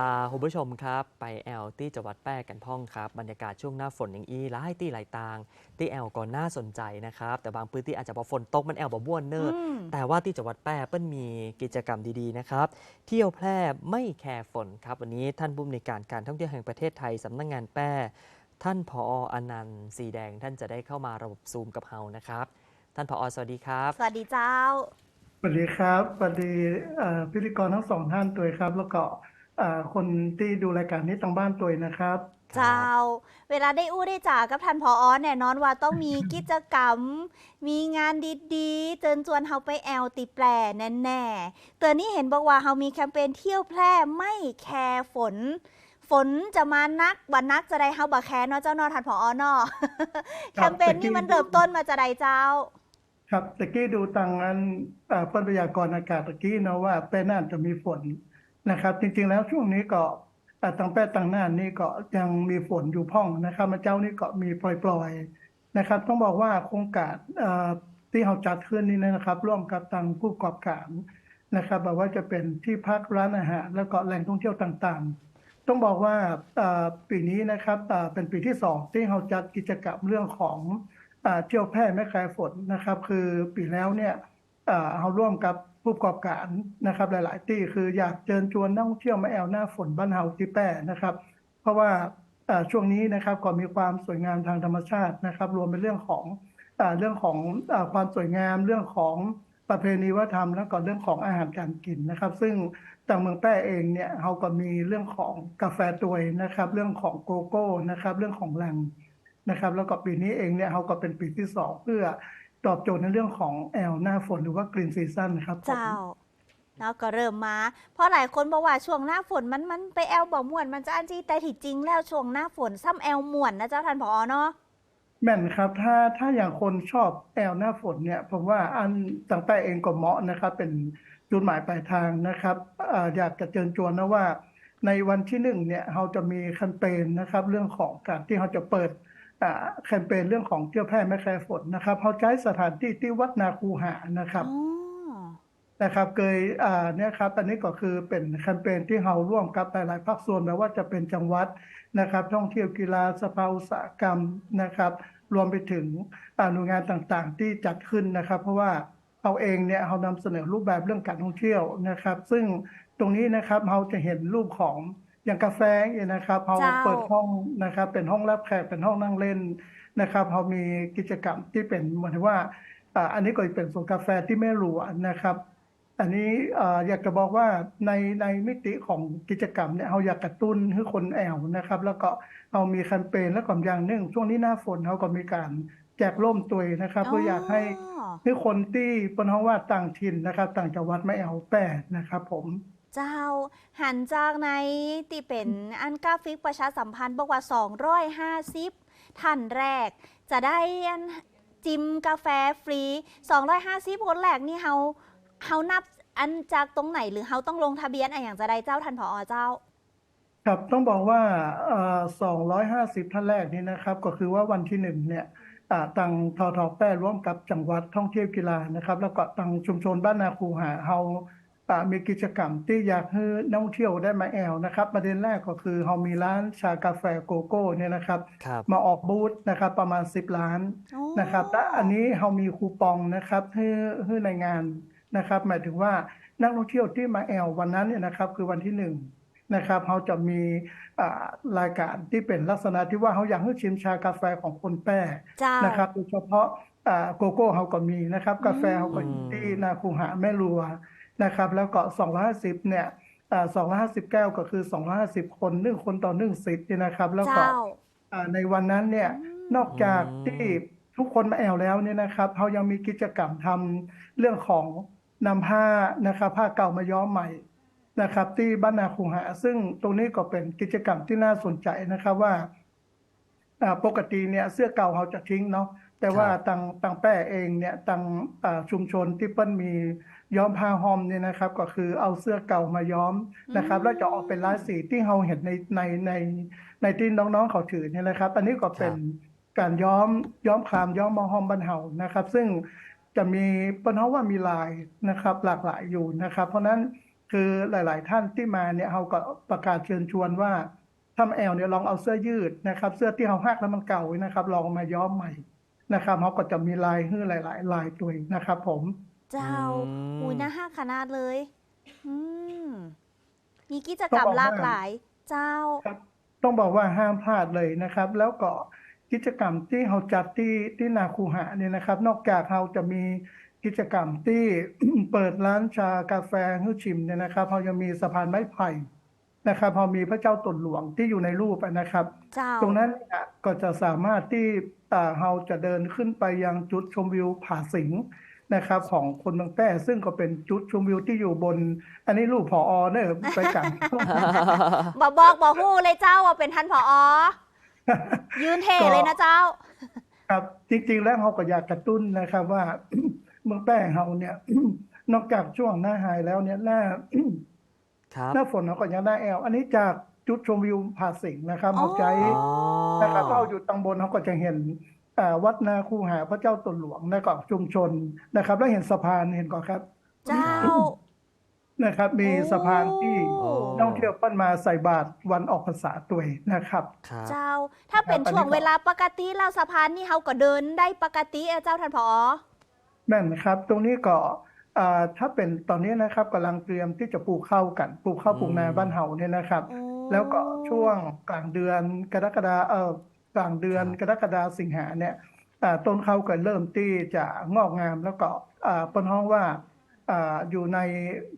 าคุณผู้ชมครับ ไปแอลที่จังหวัดแพร่กันพ่องครับ บรรยากาศช่วงหน้าฝนอย่างอีหลายที่หลายตางที่แอลก็น่าสนใจนะครับ แต่บางพื้นที่อาจจะพอฝนตกมันแอลบ่บ้วนเนอร์อืมแต่ว่าที่จังหวัดแพร่เปิ้ลมีกิจกรรมดีๆนะครับ เที่ยวแพร่ไม่แคร์ฝนครับ วันนี้ท่านผู้อำนวยการการท่องเที่ยวแห่งประเทศไทยสำนักงานแพร่ท่านผออนันต์สีแดงท่านจะได้เข้ามาระบบซูมกับเฮานะครับ ท่านผอสวัสดีครับ สวัสดีเจ้าสวัสดีครับสวัสดีเอ่อพิธีกรทั้งสองท่านตัวครับแล้วก็เอ่อ คนที่ดูรายการนี้ทางบ้านตัวนะครับเจ้า เวลาได้อู้ได้จ่ากับท่านพออแน่นอนว่าต้องมีกิจกรรม มีงานดีๆ เจิญจวนเฮาไปแอลติแปรแน่ๆเตือนนี้เห็นบอกว่าเฮามีแคมเปญเที่ยวแพร่ไม่แคร์ฝน ฝนจะมานักวันนักจะได้เฮาบ่แคร์เนาะเจ้าเนอท่านพออเนาะแคมเปญนี้มันเริ่มต้นมาจะได้เจ้า ครับตะกี้ดูตังอันเอ่อพยากรณ์อากาศตะกี้นะว่าแป้น่านจะมีฝน นะครับ จริงๆแล้วช่วงนี้ก็เอ่อตังแป้ตังน่านนี่ก็ยังมีฝนอยู่พ่องนะครับมาเจ้านี่ก็มีปล่อยๆนะครับ ต้องบอกว่าโครงการที่เราจัดขึ้นนี่นะครับ ร่วมกับทางผู้ประกอบการนะครับแบบว่าจะเป็นที่พักร้านอาหารแล้วก็แหล่งท่องเที่ยวต่างๆ ต้องบอกว่าปีนี้นะครับเป็นปีที่สองที่เราจัดกิจกรรมเรื่องของเที่ยวแพร่แม่คายฝนนะครับ คือปีแล้วเนี่ยเราร่วมกับ ผู้ประกอบการนะครับหลาย ๆ ที่คืออยากเชิญชวนนักท่องเที่ยวมาแอวหน้าฝนบ้านเฮาที่แพร่นะครับ เพราะว่าช่วงนี้นะครับก็มีความสวยงามทางธรรมชาตินะครับ รวมเป็นเรื่องของอเรื่องของอความสวยงามเรื่องของประเพณีวัฒนธรรมแล้วก็เรื่องของอาหารการกินนะครับ ซึ่งทางเมืองแพร่เองเนี่ยเราก็มีเรื่องของกาแฟตวยนะครับ เรื่องของโกโก้นะครับ เรื่องของแหล่งนะครับ แล้วก็ปีนี้เองเนี่ยเขาก็เป็นปีที่สองเพื่อ ตอบโจทย์ในเรื่องของแอลหน้าฝนหรือว่ากรีนซีซั่นครับผม เจ้าเนาะก็เริ่มมา เพราะหลายคนบอกว่าช่วงหน้าฝนมันมันไปแอลบ่ม่วนมันจะอันจี้แต่ที่จริงแล้วช่วงหน้าฝนซ้ำแอลม่วนนะเจ้าท่านผอเนาะ แม่นครับถ้าถ้าอย่างคนชอบแอลหน้าฝนเนี่ยผมว่าอันต่างแต่เองก็เหมาะนะครับ เป็นจุดหมายปลายทางนะครับอ่าอยากจะเชิญชวนนะว่า ในวันที่หนึ่งเนี่ยเราจะมีแคมเปญนะครับ เรื่องของการที่เราจะเปิดอ่า แคมเปญเรื่องของเที่ยวแพร่แม่แคร์ฝนนะครับเขาใช้สถานที่ที่วัดนาคูหานะครับอ๋อนะครับเคยอ่าเนี่ยครับอันนี้ก็คือเป็นแคมเปญที่เราร่วมกับหลายๆภาคส่วนไม่ว่าจะเป็นจังหวัดนะครับ ท่องเที่ยวกีฬาสภาอุตสาหกรรมนะครับ รวมไปถึงอ่าหน่วยงานต่างๆ ที่จัดขึ้นนะครับ เพราะว่าเราเองเนี่ยเรานำเสนอรูปแบบเรื่องการท่องเที่ยวนะครับ ซึ่งตรงนี้นะครับเราจะเห็นรูปของ อย่างกาแฟเนี่ยนะครับเราเจ้า เปิดห้องนะครับเป็นห้องรับแขกเป็นห้องนั่งเล่นนะครับเรามีกิจกรรมที่เป็นเหมือนว่าอ่าอันนี้ก็เป็นสวนกาแฟที่ไม่หลัวนะครับ อันนี้เอ่ออยากจะบอกว่าในในมิติของกิจกรรมเนี่ยเราอยากกระตุ้นให้คนแอวนะครับ แล้วก็เรามีแคมเปญและก็อย่างหนึ่งช่วงนี้หน้าฝนเราก็มีการแจกร่มตัวยนะครับเพื่ออยากให้อ๋อให้คนที่เป็นห้องว่าต่างถิ่นนะครับ ต่างจังหวัดไม่แอวแปดนะครับผม เจ้า หันจากในที่เป็นอันกราฟิกประชาสัมพันธ์บอกว่า 250 ท่านแรก จะได้อันจิมกาแฟฟรี 250 คนแรกนี่เฮาเฮานับอันจากตรงไหนหรือเฮาต้องลงทะเบียนอะไรอย่างจะได้เจ้าท่านผอเจ้า ครับต้องบอกว่าเอ่อ250 ท่านแรกนี้นะครับ ก็คือว่าวันที่หนึ่งเนี่ยอ่าทางททแป้ร่วมกับจังหวัดท่องเที่ยวกีฬานะครับ แล้วก็ทางชุมชนบ้านนาคูหาเฮาอ่า มีกิจกรรมที่อยากให้นักท่องเที่ยวได้มาแอลนะครับประเด็นแรกก็คือเฮามีร้านชากาแฟโกโก้เนี่ยนะครับ ครับ มาออกบูธนะครับประมาณ 10 ล้านอ๋อนะครับและอันนี้เรามีคูปองนะครับให้ให้ในงานนะครับ หมายถึงว่านักท่องเที่ยวที่มาแอลวันนั้นเนี่ยนะครับคือวันที่หนึ่งนะครับเราจะมีอ่ารายการที่เป็นลักษณะที่ว่าเขาอยากให้ชิมชากาแฟของคนแป้เจ้า นะครับโดยเฉพาะอ่าโกโก้เขาก็มีนะครับกาแฟเขาก็อืมอยู่ที่นาคูหาแม่รัว นะครับแล้วก็ 250 เนี่ยอ่า250แก้วก็คือ250คนหนึ่งคนต่อหนึ่งสิทธิ์เนี่ยนะครับ แล้วก็เจ้า อ่าในวันนั้นเนี่ยอืมนอกจากอืมที่ทุกคนมาแอวแล้วเนี่ยนะครับเขายังมีกิจกรรมทำเรื่องของนำผ้านะครับผ้าเก่ามาย้อมใหม่นะครับ ที่บ้านนาคูหา ซึ่งตรงนี้ก็เป็นกิจกรรมที่น่าสนใจนะครับว่าอ่าปกติเนี่ยเสื้อเก่าเขาจะทิ้งเนาะ แต่ว่าครับทางทางแป้เองเนี่ยทางอ่าชุมชนที่เปิ้ลมีย้อมผ้าฮ้อมเนี่ยนะครับ ก็คือเอาเสื้อเก่ามาย้อมนะครับอืมแล้วจะออกเป็นลายสีที่เราเห็นในในในในที่น้องๆเขาถือเนี่ยนะครับ อันนี้ก็เป็นการย้อมย้อมครามย้อมมอหอมบันเฮานะครับ ซึ่งจะมีปนเพราะว่ามีลายนะครับ หลากหลายอยู่นะครับ เพราะฉะนั้นคือหลาย ๆ ท่านที่มาเนี่ยเขาก็ประกาศเชิญชวนว่าถ้ามาแอลเนี่ยลองเอาเสื้อยืดนะครับ เสื้อที่เขาหักแล้วมันเก่านะครับ ลองมาย้อมใหม่ นะครับเขาก็จะมีลายให้หลาย ๆ ลายตัวนะครับผม เจ้าอืม อุ้ยน่าห้าขนาดเลย อืมมีกิจกรรมหลากหลาย เจ้า ครับต้องบอกว่าห้ามพลาดเลยนะครับ แล้วก็กิจกรรมที่เราจัดที่ที่นาคูหะเนี่ยนะครับ นอกจากเราจะมีกิจกรรมที่ เปิดร้านชากาแฟให้ชิมเนี่ยนะครับเรายังมีสะพานไม้ไผ่ นะครับเรามีพระเจ้าตนหลวงที่อยู่ในรูปนะครับเจ้าตรงนั้นเนี่ยก็จะสามารถที่อ่าเราจะเดินขึ้นไปยังจุดชมวิวผาสิงนะครับ ของคนเมืองแพร่ซึ่งก็เป็นจุดชมวิวที่อยู่บน อันนี้รูปผอเนี่ยไปกลางบอกบอกบอกฮู้เลยเจ้าว่าเป็นท่านผอยืนเท่เลยนะเจ้า ครับจริง ๆ แล้วเขาก็อยากกระตุ้นนะครับว่าเมืองแป้งเขาเนี่ย นอกจากช่วงหน้าไฮแล้วเนี่ยหน้า ครับ หน้าฝนเขาก็ยังหน้าแอลอันนี้จากจุดชมวิวผาสิงนะครับอ๋อเขาใจอ๋อ นะครับถ้าเราอยู่ตังบนเขาก็จะเห็นอ่าวัดนาคูหาพระเจ้าตนหลวงแล้วก็ชุมชนนะครับ แล้วเห็นสะพานเห็นก่อนครับเจ้า นะครับ มีสะพานที่โอ้ นักท่องเที่ยวปั้นมาใส่บาตรวันออกพรรษาตัวยนะครับ ครับ เจ้า ถ้าเป็นครับอันนี้ช่วงก็เวลาปกติเราสะพานนี่เขาก็เดินได้ปกติเอ้าเจ้าท่านผอแม่นครับ ตรงนี้ก็อ่า ถ้าเป็นตอนนี้นะครับกำลังเตรียมที่จะปลูกข้าวกัน ปลูกข้าวปลูกนาบ้านเฮาเนี่ยนะครับโอ้แล้วก็ช่วงกลางเดือนกรกฎาเอ่อกลางเดือนกรกฎาสิงหาเนี่ยอ่าต้นข้าวก็เริ่มที่จะงอกงามแล้วก็อ่าเปิ้นฮ้องว่าอ่าอยู่ใน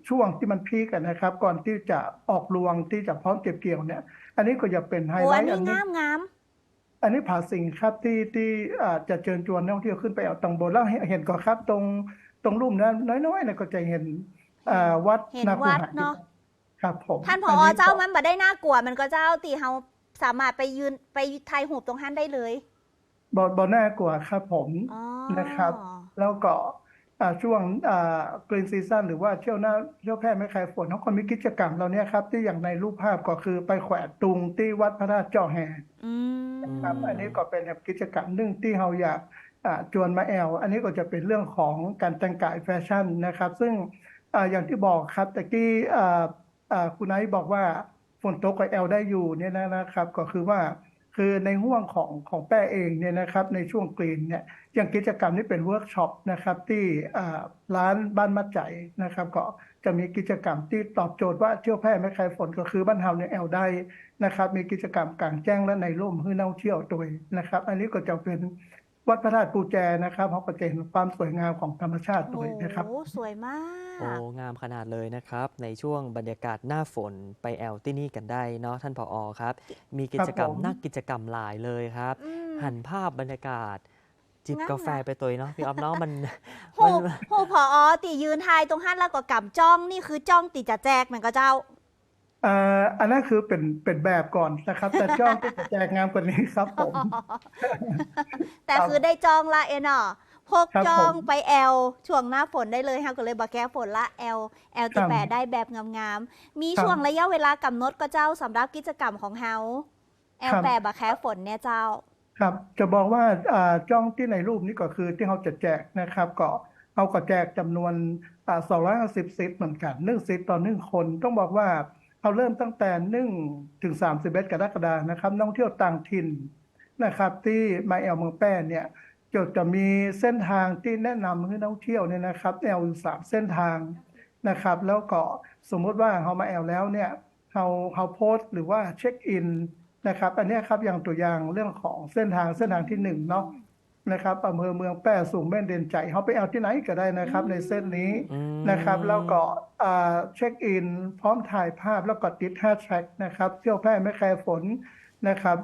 ช่วงที่มันพีกันนะครับ ก่อนที่จะออกรวงที่จะพร้อมเก็บเกี่ยวเนี่ย อันนี้ก็จะเป็นไฮโอ้ไลอันท์นี้อันนี้ งามงามอันนี้ผาสิงครับที่ที่อ่าจะเชิญชวนนักท่องเที่ยวขึ้นไปเอาตังบนแล้วเห็นเห็นก่อนครับตรง ตรงลุ่มนั้นน้อยๆเนี่ยก็จะเห็นอ่าวัดเห็นนาคูวัดหะเนาะ ครับผมท่านผอก็เจ้ามันบ่ได้น่ากลัว มันก็เจ้าตีเขาสามารถไปยืนไปถ่ายรูปตรงหันได้เลยบอบอน่ากลัวครับผม อ๋อนะครับ แล้วก็อ่าช่วงกรีนซีซั่นหรือว่าเที่ยวหน้าเที่ยวแพร่ไม่คลายฝนเขาก็มีกิจกรรมเราเนี่ยครับ ที่อย่างในรูปภาพก็คือไปแขวนตุงที่วัดพระธาตุเจ้าแห่อืม ครับอันนี้ก็เป็นกิจกรรมหนึ่งที่เราอยาก อ่าชวนมาแอล อันนี้ก็จะเป็นเรื่องของการแต่งกายแฟชั่นนะครับ ซึ่งออย่างที่บอกครับตะกี้อ่คุณไอซ์บอกว่าฝนตกกับแอลได้อยู่เนี่ยนะครับ ก็คือว่าคือในห่วงของของแป้เองเนี่ยนะครับในช่วงกรีนเนี่ยอย่างกิจกรรมนี้เป็นเวิร์กช็อปนะครับที่ร้านบ้านมัดใจนะครับ ก็จะมีกิจกรรมที่ตอบโจทย์ว่าเที่ยวแพร่ไม่คลายฝนก็คือบ้านเฮาเนี่ยแอลได้นะครับ มีกิจกรรมกลางแจ้งและในร่มให้นักท่องเที่ยวด้วยนะครับ อันนี้ก็จะเป็น วัดพระธาตุปูแจนะครับเขาก็จะเห็นความสวยงามของธรรมชาติด้วยนะครับ โอ้สวยมากโอ้งามขนาดเลยนะครับ ในช่วงบรรยากาศหน้าฝนไปแอลที่นี่กันได้เนาะท่านผอครับ มีกิจกรรมครับผม นักกิจกรรมหลายเลยครับ อืม หันภาพบรรยากาศ จิบงั้น กาแฟน่ะไปตัวเนาะพี่ออฟเนาะมันโหโหผอตียืนทายตรงหันแล้วก็กำจ้องนี่คือจ้องติจะแจกมันก็เจ้า อ่าอันนั้นคือเป็นเป็นแบบก่อนนะครับ แต่จ้องที่จะแจกงามกว่านี้ครับผม แต่ครับคือได้จองละเอ็นอะพกครับจองผมไปแอลช่วงหน้าฝนได้เลยค่ะก็เลยบาแก้ฝนละแอลแอลคติรับแปดได้แบบงามๆมีครับช่วงระยะเวลากำหนดก็เจ้าสำหรับกิจกรรมของเฮาแอลครับ แปดบาแก้ฝนเนี่ยเจ้า ครับจะบอกว่าอ่าจ้องที่ในรูปนี้ก็คือที่เขาจะแจกนะครับก็เขาก็แจกจำนวนอ่า250ซิทเหมือนกันหนึ่งซิทต่อหนึ่งคน ต้องบอกว่า เขาเริ่มตั้งแต่หนึ่งถึง31กรกฎาคมนะครับนักท่องเที่ยวต่างถิ่นนะครับ ที่มาแอลเมืองแป้เนี่ยจะจะมีเส้นทางที่แนะนำให้นักท่องเที่ยวเนี่ยนะครับแอลสามเส้นทางนะครับ แล้วก็สมมติว่าเขามาแอลแล้วเนี่ยเขาเขาโพสต์หรือว่าเช็คอินนะครับ อันนี้ครับอย่างตัวอย่างเรื่องของเส้นทางเส้นทางที่หนึ่งเนาะ นะครับอำเภอเมืองแปร่สูงแม่นเด่นใจเขาไปเอาที่ไหนก็ได้นะครับ ในเส้นนี้อืมนะครับ แล้วก็อ่าเช็คอิน พร้อมถ่ายภาพแล้วก็ติดแฮชแท็กนะครับเที่ยวแพร่ไม่แคร์ฝนนะครับ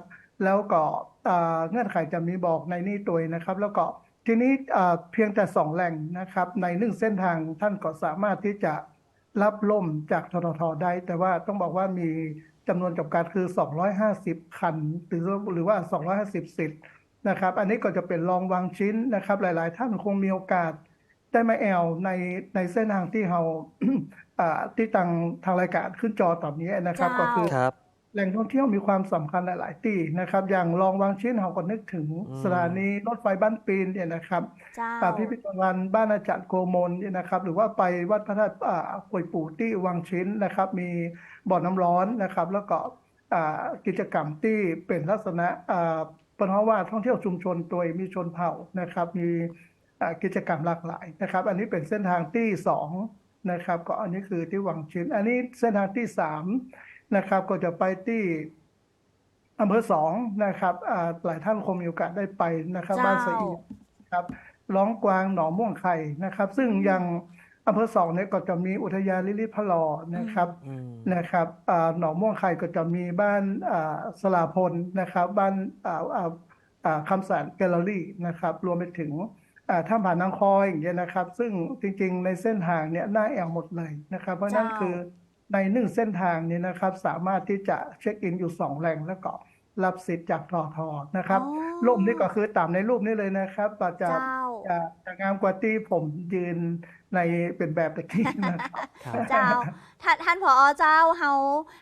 แล้วก็อ่าเงื่อนไขจะมีบอกในนี้ตัวนะครับ แล้วก็ทีนี้อ่าเพียงแต่สองแหล่งนะครับ ในหนึ่งเส้นทางท่านก็สามารถที่จะรับล่มจากทททได้ แต่ว่าต้องบอกว่ามีจำนวนจำกัดคือ 250 คัน หรือหรือว่า 250 สิทธิ์ นะครับ อันนี้ก็จะเป็นรองวางชิ้นนะครับ หลาย ๆ ท่านคงมีโอกาสได้มาแอลในในเส้นทางที่เราอ่าที่ทางทางรายการขึ้นจอตอนนี้นะครับเจ้าก็คือครับแหล่งท่องเที่ยวมีความสำคัญหลาย ๆ ที่นะครับ อย่างลองวางชิ้นเราก็นึกถึงอืมสถานีรถไฟบ้านปีนเนี่ยนะครับเจ้าอ่าพิพิธภัณฑ์บ้านอาจารย์โกมลเนี่ยนะครับ หรือว่าไปวัดพระธาตุอ่าป่วยปู่ที่วังชิ้นนะครับ มีบ่อน้ำร้อนนะครับ แล้วก็อ่ากิจกรรมที่เป็นลักษณะอ่าเป็นเพราะว่าท่องเที่ยวชุมชนตัวเองมีชนเผ่านะครับ มีอ่ากิจกรรมหลากหลายนะครับ อันนี้เป็นเส้นทางที่สองนะครับ ก็อันนี้คือที่วังชิ้นอันนี้เส้นทางที่สามนะครับ ก็จะไปที่อำเภอสองนะครับอ่าหลายท่านคงมีโอกาสได้ไปนะครับ บ้านสะอีครับร้องกวางหนองม่วงไข่นะครับ ซึ่งยัง อำเภอสองเนี่ยก็จะมีอุทยานลิลิพะลอนะครับอืมนะครับอ่าหนองม่วงไข่ก็จะมีบ้านอ่าสลาพลนะครับ บ้านอ่าอ่าอ่าคำสานแกลเลอรี่นะครับ รวมไปถึงอ่าถ้ำผานางคอยอย่างเงี้ยนะครับ ซึ่งจริงๆในเส้นทางเนี่ยน่าแอวหมดเลยนะครับ เพราะฉะนั้นเจ้าคือในหนึ่งเส้นทางนี้นะครับ สามารถที่จะเช็คอินอยู่สองแหล่งแล้วก็รับสิทธิ์จากทอทอนะครับอ๋อรูปนี้ก็คือตามในรูปนี้เลยนะครับก็จะเจ้าจะจะงามกว่าที่ผมยืน ในเป็นแบบตะกี้นะครับครับเจ้าท่านท่านผอเจ้าเฮา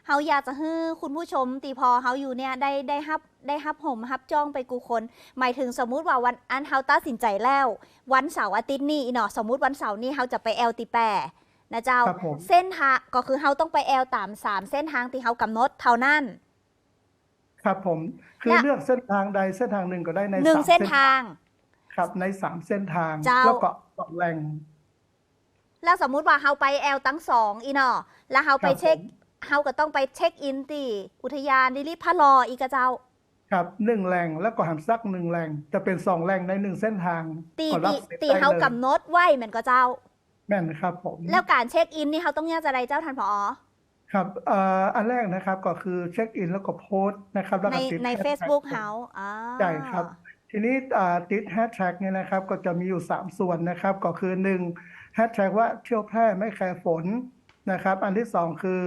เฮาอยากจะให้คุณผู้ชม ตีพอเฮาอยู่เนี่ยได้ได้ฮับได้ฮับห่มฮับจ้องไปกูคน หมายถึงสมมุติว่าวันอันเฮาตัดสินใจแล้ว วันเสาร์อาทิตย์นี้อีเนาะสมมุติวันเสาร์นี้เฮาจะไปแอลติแปนะเจ้าครับผมเส้นทางก็คือเฮาต้องไปแอลตามสามเส้นทางที่เฮากำหนดเท่านั้น ครับผมคือและเลือกเส้นทางใดเส้นทางหนึ่งก็ได้ในหนึ่งสามเส้นทาง ครับในสามเส้นทางเจ้าแล้วก็สองแหล่ง แล้วสมมุติว่าเฮาไปแอลตั้งสองอีเนาะแล้วเฮาไปครับเช็คผมเฮาก็ต้องไปเช็คอินตีอุทยานดิลิพะลออีกอะเจ้า ครับหนึ่งแหล่งแล้วก็หามซักหนึ่งแหล่งจะเป็นสองแหล่งในหนึ่งเส้นทางตีก็รัตีบสิทธิ์ตีได้เฮาเลยกำหนดไว้เหมือนก็เจ้า แม่นครับผม แล้วการเช็คอินนี่เขาต้องแยกจะไรเจ้าทันผอครับเอ่ออันแรกนะครับก็คือเช็คอินแล้วก็โพสต์นะครับแล้วในก็ติดในแฮชแท็ก Facebook ผมเฮาอ่าใช่ครับทีนี้ อ่าติดแฮชแท็กเนี่ยนะครับก็จะมีอยู่ 3 ส่วนนะครับ ก็คือ1แฮชแท็กว่าเที่ยวแพร่ไม่แคร์ฝนนะครับ อันที่ 2 คือ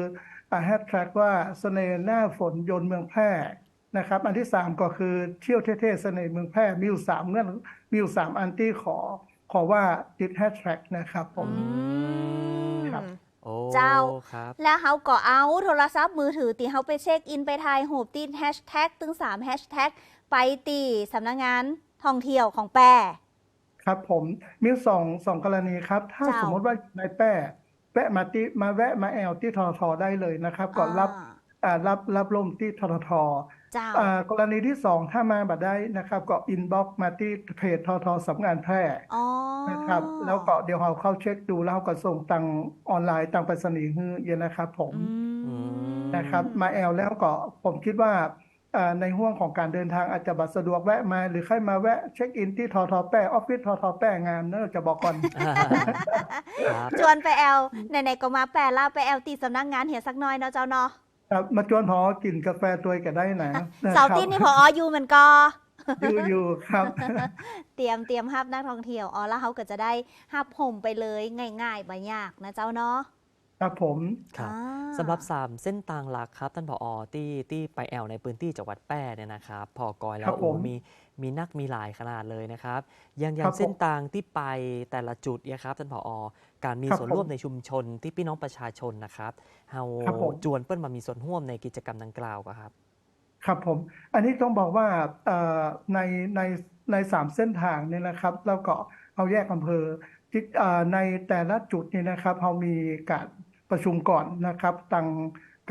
แฮชแท็กว่าเสน่ห์หน้าฝนยนต์เมืองแพร่นะครับ อันที่ 3 ก็คือเที่ยวเท่ๆเสน่ห์เมืองแพร่มีอยู่3เงื่อนมีอยู่3อันที่ขอ ขอว่าติดแฮชแท็กนะครับผมอืมครับโอ้เจ้าครับแล้วเขาก็เอาโทรศัพท์มือถือตีเขาไปเช็คอินไปทายหูปติดแฮชแท็กถึง3แฮชแท็ก ไปตีสำนักงานท่องเที่ยวของแปร ครับผมมีสองสองกรณีครับ ถ้าเจ้า สมมติว่าในแป้แวะมาที่มาแวะมาแอลที่ททได้เลยนะครับ ก่อนรับอ่าอ่ารับรับลมที่ทททเจ้า อ่ากรณีที่สองถ้ามาบัดได้นะครับ ก็อินบ็อกมาที่เพจททสำนักงานแพร่อ๋อนะครับ แล้วก็เดี๋ยวเราเข้าเช็คดูแล้วเราก็ส่งตังออนไลน์ตังไปรษณีย์ให้เย็นนะครับ ผมอืม นะครับ มาแอลแล้วก็ผมคิดว่าอ่า ในห่วงของการเดินทางอาจจะบัดสะดวกแวะมาหรือใครมาแวะเช็คอินที่ททแป้ออฟฟิศททแป้งามเนอะจะบอกก่อนครับชวนไปแอลไหนๆก็มาแปรล่าไปแอลตีสำนักงานเหียสักหน้อยเนาะเจ้าเนาะครับมาชวนพอกินกาแฟตัวยกันได้นะนะเสาร์ครับตีนนี่พออยู่มันก็อยู่อยู่ครับ เตรียมเตรียมฮับนักท่องเที่ยวอ๋อแล้วเขาก็จะได้ฮับห่มไปเลยง่ายๆบ่ยากนะเจ้าเนาะ ครับผม ครับอ่าสำหรับ 3 เส้นทางหลักครับท่านผอที่ที่ไปแอลในพื้นที่จังหวัดแป้เนี่ยนะครับพอกอยแล้ครัวบโอ้ผมมีมีนักมีหลายขนาดเลยนะครับอย่างอย่าครังบผมเส้นทางที่ไปแต่ละจุดเนี่ยครับท่านผอการมีครับส่วนผมร่วมในชุมชนที่พี่น้องประชาชนนะครับเฮาครับผม จวนเปิ้ลมามีส่วนร่วมในกิจกรรมดังกล่าวอะครับ ครับผม อันนี้ต้องบอกว่าเอ่อในในในสามเส้นทางเนี่ยนะครับ แล้วก็เอาแยกอำเภอที่เอ่อในแต่ละจุดเนี่ยนะครับเรามีการ ประชุมก่อนนะครับตัง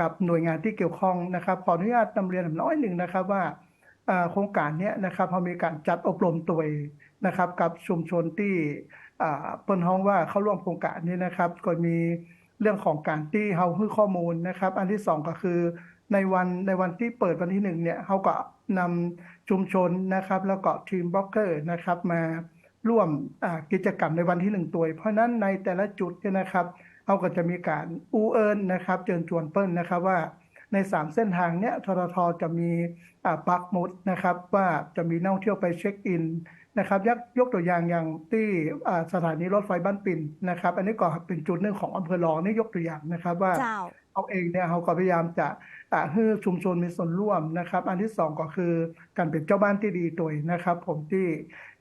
กับหน่วยงานที่เกี่ยวข้องนะครับขออนุญาตนำเรียนน้อยหนึ่งนะครับว่าโครงการนี้นะครับเรามีการจัดอบรมตัวนะครับ กับชุมชนที่เปิ้นฮ้องว่าเข้าร่วมโครงการนี้นะครับ ก็มีเรื่องของการที่เราให้ข้อมูลนะครับ อันที่สองก็คือในวันในวันที่เปิดวันที่หนึ่งเนี่ยเขาก็นำชุมชนนะครับ แล้วก็ทีมบล็อกเกอร์นะครับ มาร่วมกิจกรรมในวันที่หนึ่งตัว เพราะฉะนั้นในแต่ละจุดเนี่ยนะครับ เขาก็จะมีการอูเอิญนะครับเชิญชวนเปิ้ลนะครับว่าในสามเส้นทางเนี้ยทททจะมีอ่าปักหมุดนะครับว่าจะมีนักท่องเที่ยวไปเช็คอินนะครับยกยกตัวอย่างอย่างที่อ่าสถานีรถไฟบ้านปิ่นนะครับ อันนี้ก็เป็นจุดหนึ่งของอำเภอรองนี่ยกตัวอย่างนะครับว่าเจ้าเขาเองเนี่ยเขาก็พยายามจะอ่าให้ชุมชนมีส่วนร่วมนะครับ อันที่สองก็คือการเป็นเจ้าบ้านที่ดีตัวเองนะครับ ผมที่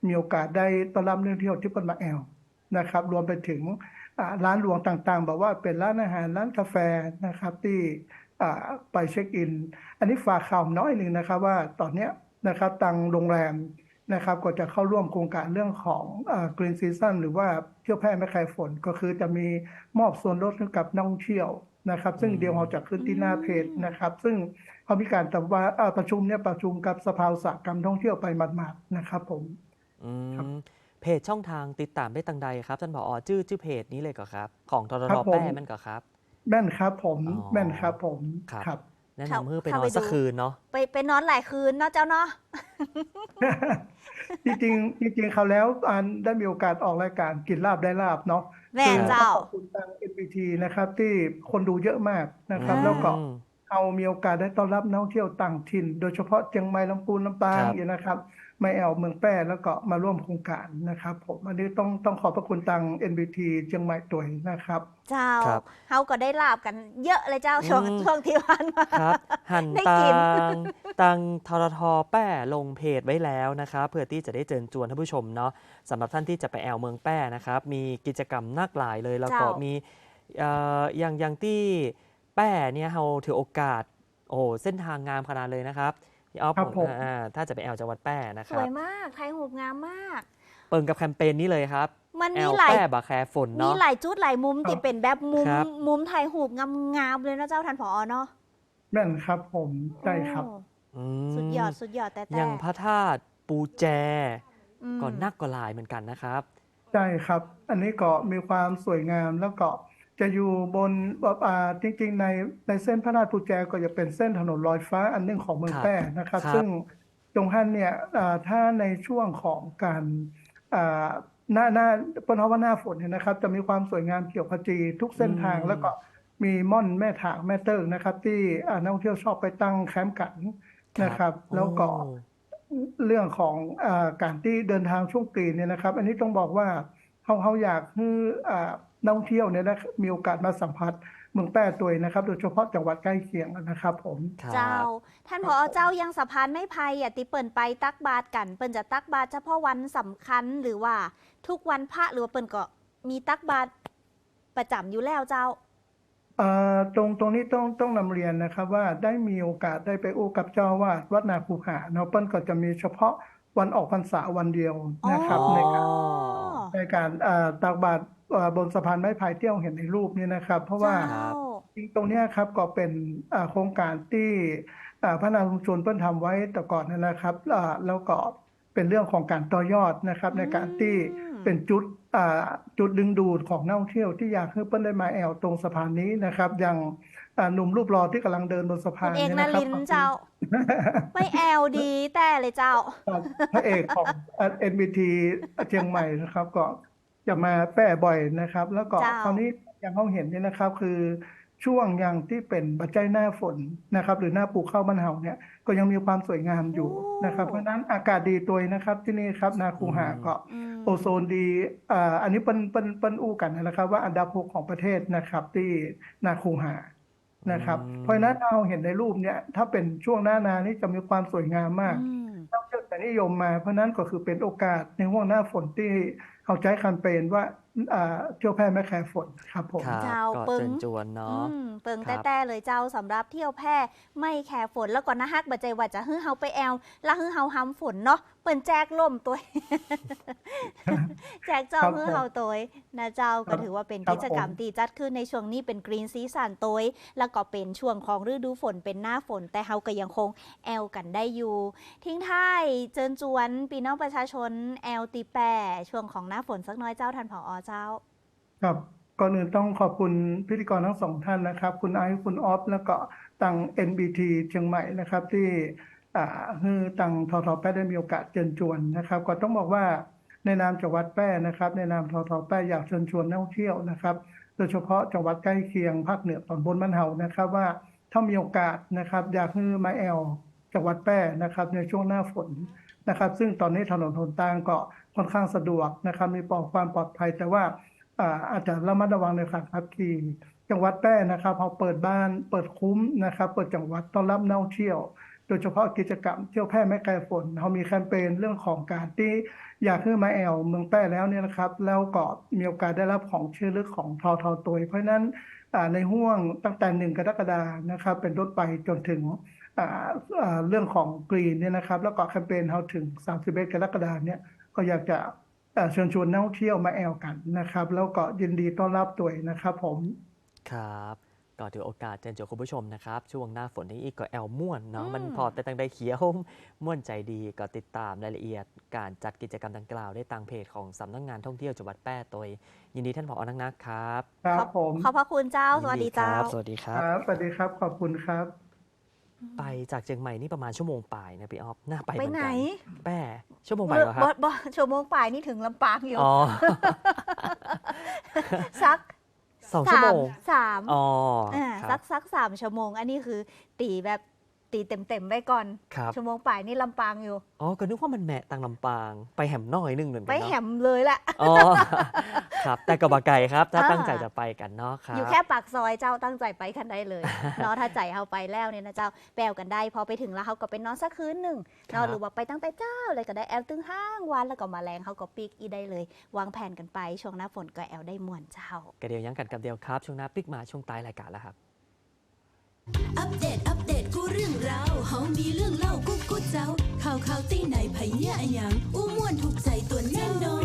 มีโอกาสได้ต้อนรับนักท่องเที่ยวที่เปิดมาแอลนะครับ รวมไปถึงอ่า ร้านหลวงต่างๆแบบว่าเป็นร้านอาหารร้านกาแฟนะครับที่ไปเช็คอิน อันนี้ฝากข่าวน้อยหนึ่งนะครับว่าตอนนี้นะครับทางโรงแรมนะครับก็จะเข้าร่วมโครงการเรื่องของกรีนซีซันหรือว่าเที่ยวแพร่ไม่คายฝนก็คือจะมีมอบส่วนลดให้กับนักท่องเที่ยวนะครับ ซึ่งเดี๋ยวเราจะขึ้นที่หน้าเพจนะครับ ซึ่งเขามีการแต่ว่าประชุมเนี่ยประชุมกับสภาอุตสาหกรรมท่องเที่ยวไปหมาดๆนะครับผมอืครับม เพจช่องทางติดตามได้ตังใดครับท่านผอชื่อชื่อเพจนี้เลยก็ครับ ของทรครัทบผม แป้มันก็ครับ แม่นครับผมอ๋อ แม่นครับผมครับครับแนะเข้านำให้ไปนเข้าอไปนสักดู คืนเนาะ ไปไปนอนหลายคืนเนาะเจ้าเนาะ จริงๆจริงๆเขาวแล้วอันได้มีโอกาสออกรายการกินลาบได้ลาบเนาะแม่นเจ้า ขอบคุณทาง NBT นะครับ ที่คนดูเยอะมากนะครับแล้วก็อืมเอามีโอกาสได้ต้อนรับนักท่องเที่ยวต่างถิ่น โดยเฉพาะเชียงใหม่ลำพูนลำปางครับอย่างนะครับ ไม่แอวเมืองแปร่แล้วก็มาร่วมโครงการนะครับผมอันนี้ต้องต้องขอบพระคุณทาง NBT เชียงใหม่ตัวยนะครับ เจ้าครับเฮาก็ได้ลาบกันเยอะเลยเจ้าช่วงอืม ช่วงที่ผ่านมา ครับ หันได้ตักิน งตังทรทแป้ลงเพจไว้แล้วนะครับเพื่อที่จะได้เชิญชวนท่านผู้ชมเนาะสำหรับท่านที่จะไปแอลเมืองแป้นะครับ มีกิจกรรมนักหลายเลยแล้วก็เจ้ามีมีเอ่ออย่างอย่างที่แป้เนี่ยเราถือโอกาสโอ้โหเส้นทางงามขนาดเลยนะครับ พี่ออฟครับผม อ่าถ้าจะไปแอลจังหวัดแป้นะสครัวบยมากไทยหูปงามมาก เปิงกับแคมเปญนี้เลยครับมันแอมีลหลาย แป้บาแคร์ฝนมีเนาะ หลายจุดหลายมุมครับที่เป็นแบบมุมครับ มุมไทยหูปงามๆเลยนะเจ้าทันผอเนาะแม่นครับผมใช่ครับ โอ้อืมสุดยอดสุดยอดแต่แต่อย่างพระธาตุปูแจ อืมก็นักก็หลายเหมือนกันนะครับ ใช่ครับ อันนี้ก็มีความสวยงามแล้วก็ จะอยู่บนอ่าจริง ๆ ในในเส้นพระราชภูแจก็จะเป็นเส้นถนนลอยฟ้าอันหนึงของเมืองครับแพร่นะครับ ครับ ซึ่งตรงท่านเนี่ยอ่าถ้าในช่วงของการอ่าหน้าหน้าเพราะว่าหน้าฝนเนี่ยนะครับ จะมีความสวยงามเขียวขจีทุกเส้นทางอืมแล้วก็มีม่อนแม่ถางแม่เติ้งนะครับ ที่อ่านักท่องเที่ยวชอบไปตั้งแคมป์กันนะครับ แล้วก็ โอ้ เรื่องของอาการที่เดินทางช่วงกรีนเนี่ยนะครับ อันนี้ต้องบอกว่าเขาเขาอยากให้อ่า นักท่องเที่ยวเนี่ยนะมีโอกาสมาสัมผัสเมืองแป้ตัวเองนะครับ โดยเฉพาะจังหวัดใกล้เคียงนะครับผมครับเจ้า ท่านผอเจ้ายังสะพานไม่ไพ่อะติเปิ่นไปตักบาตรกัน เปิ่นจะตักบาตรเฉพาะวันสำคัญหรือว่า ทุกวันพระหรือว่าเปิ่นก็มีตักบาตรประจำอยู่แล้วเจ้า เอ่อตรงตรงนี้ต้องต้องนำเรียนนะครับว่าได้มีโอกาสได้ไปอู้กับเจ้าอาวาดวัดนาคูหาเนาะเปิ้ลก็จะมีเฉพาะวันออกพรรษาวันเดียวนะครับอ๋อในการในการเอ่อตักบาตรเอ่อ บนสะพานไม้ไผ่ที่เราเห็นในรูปนี้นะครับ เพราะว่าเจ้าจริงตรงเนี้ยครับก็เป็นอ่าโครงการที่อ่าพัฒนาชุมชนเพิ่นทำไว้แต่ก่อนนะครับอ่าแล้วก็เป็นเรื่องของการต่อยอดนะครับ ในการที่อืมเป็นจุดอ่าจุดดึงดูดของนักท่องเที่ยวที่อยากให้เพิ่นได้มาแอวตรงสะพานนี้นะครับ อย่างอ่าหนุ่มรูปหล่อที่กำลังเดินบนสะคุพาณนเอกเนี่ยนนะครับลินทร์เจ้า ไม่แอลดีแต่เลยเจ้าครับพระเอกของเอ็นบีทีเชียงใหม่นะครับก็ จะมาแปร่บ่อยนะครับ แล้วก็เจ้า คราวนี้อย่างเขาเห็นเนี่ยนะครับ คือช่วงอย่างที่เป็นปัจจัยหน้าฝนนะครับ หรือหน้าปลูกข้าวมันเห่าเนี่ยก็ยังมีความสวยงามอยู่นะครับ เพราะฉะนั้นอากาศดีตัวนะครับที่นี่ครับนาคูหาก็อืม โอโซนดีอ่าอันนี้เป็นเป็นเป็นอู้กันนะครับ ว่าอันดับหกของประเทศนะครับ ที่นาคูหานะครับ อืม เพราะฉะนั้นเราเห็นในรูปเนี่ยถ้าเป็นช่วงหน้านานี่จะมีความสวยงามมากอืมนักท่องเที่ยวจะนิยมมาเพราะฉะนั้นก็คือเป็นโอกาสในห่วงหน้าฝนที่ เขาใช้แคมเปญว่า เที่ยวแพร่ไม่แคร์ฝนครับผมครับเจ้าก็ปึ้งเชิญชวนเนาะอืมเปิงครับแต้ๆเลยเจ้าสำหรับเที่ยวแพร่ไม่แคร์ฝนแล้วก็นะฮักบัจใจว่าจะฮื้อเฮาไปแอลแล้วฮื้อเฮาห้ำฝนเนาะเปิ้นแจกล่มตัวแจกเจ้าครับฮื้อผมเฮาตัวนะเจ้าครัก็บถือว่าเป็นครับกิจกรรมผมที่จัดขึ้นในช่วงนี้เป็นกรีนซีซันตัวแล้วก็เป็นช่วงของฤดูฝนเป็นหน้าฝน แต่เฮาก็ยังคงแอลกันได้อยู่ ทิ้งท้ายเชิญจวนปีน้องประชาชนแอลตีแปรช่วงของหน้าฝนสักน้อยเจ้าทันผอเจ้า ครับก่อนอื่นต้องขอบคุณพิธีกรทั้งสองท่านนะครับ คุณไอซ์คุณออฟแล้วก็ตัง NBT เชียงใหม่นะครับ ที่อ่าให้ตังทอทอแป้ได้มีโอกาสเชิญชวนนะครับ ก็ต้องบอกว่าในนามจังหวัดแป้นะครับ ในนามทอทอแป้อยากเชิญชวนนักท่องเที่ยวนะครับโดยเฉพาะจังหวัดใกล้เคียงภาคเหนือตอนบนบ้านเฮานะครับว่าถ้ามีโอกาสนะครับ อยากให้มาแอลจังหวัดแป้นะครับ ในช่วงหน้าฝนนะครับ ซึ่งตอนนี้ถนนหนทางเก็ ค่อนข้างสะดวกนะครับ มีปลอดความปลอดภัย แต่ว่าอาอาจจะระมัดระวังในการขับขี่จังหวัดแพร่นะครับเขาเปิดบ้านเปิดคุ้มนะครับ เปิดจังหวัดต้อนรับนักท่องเที่ยว โดยเฉพาะกิจกรรมเที่ยวแพร่ไม่ไกลฝนเขามีแคมเปญเรื่องของการที่อยากขึ้นมาแอลเมืองแพร่แล้วเนี่ยนะครับ แล้วก็มีโอกาสได้รับของชื่อลึกของทอทอตัวเพราะฉะนั้นในห่วงตั้งแต่หนึ่งกรกฎานะครับ เป็นต้นไปจนถึงเรื่องของกรีนเนี่ยนะครับ แล้วก็แคมเปญเขาถึง 31 กรกฎาเนี่ย ก็อยากจะเอ่อเชิญชวนนักท่องเที่ยวมาแอลกันนะครับ แล้วก็ยินดีต้อนรับตัวเองนะครับผมครับก็ถือโอกาสเชิญชวนคุณผู้ชมนะครับ ช่วงหน้าฝนนี้อีกก็แอลม่วนเนาะอืมมันพอแต่ตังใดเขียวม่วนใจดีก็ติดตามรายละเอียด การจัดกิจกรรมดังกล่าวได้ทางเพจของสำนักงานท่องเที่ยวจังหวัดแป้โดยยินดีท่านผอนักนักๆครับ ครับผมขอบพระคุณเจ้าสวัสดีเจ้ายินครับสวัสดีคครับรับ สวัสดีครับขอบคุณครับ ไปจากเชียงใหม่นี่ประมาณชั่วโมงป่ายนะพี่ออฟน่าไปไปเหมือนไหนกันแป้ชั่วโมงป่ายเหรอครับบ่บ่ชั่วโมงป่ายนี่ถึงลำปางอยู่อ๋อสักสองชั่วโมงสามอ๋ออ่าคสัรับกสักสามชั่วโมง อันนี้คือตีแบบ ตีเต็มเต็มๆไว้ก่อน ครับ ชั่วโมงป่ายนี่ลำปางอยู่ อ๋อ ก็นึกว่ามันแหมะตังลำปาง ไปแหมน้อยหนึงเหมือนกัไปนเนาะแหมเลยแหละ อ๋อ ครับ แต่กับบาไก่ครับ ถ้าอ่า ตั้งใจจะไปกันเนาะครับอยู่แค่ปากซอยเจ้าตั้งใจไปกันได้เลย เนาะถ้าใจเอาไปแล้วเนี่ยนะเจ้าแปลวกันได้พอไปถึงแล้วเขาก็ไปนอนสักคืนหนึ่งครับเนาะหรือว่าไปตั้งแต่เจ้าเลยก็ได้แอลตึงห้างวันแล้วก็มาแรงเขาก็ปิกอีได้เลย วางแผนกันไปช่วงหน้าฝนก็แอลได้ม่วนเจ้า กระเดียวยังกันกับเดียวครับ ช่วงหน้าปิกมาช่วงท้ายรายการแล้วครับ อัปเดต อัปเดต กูเรื่องราวเฮามีเรื่องเล่ากุ๊กกุ๊ดเจ้า ข่าวข่าวตีไหนไผ่เนี่ยอหยังอู้ม่วนถูกใจตัวแน่นอน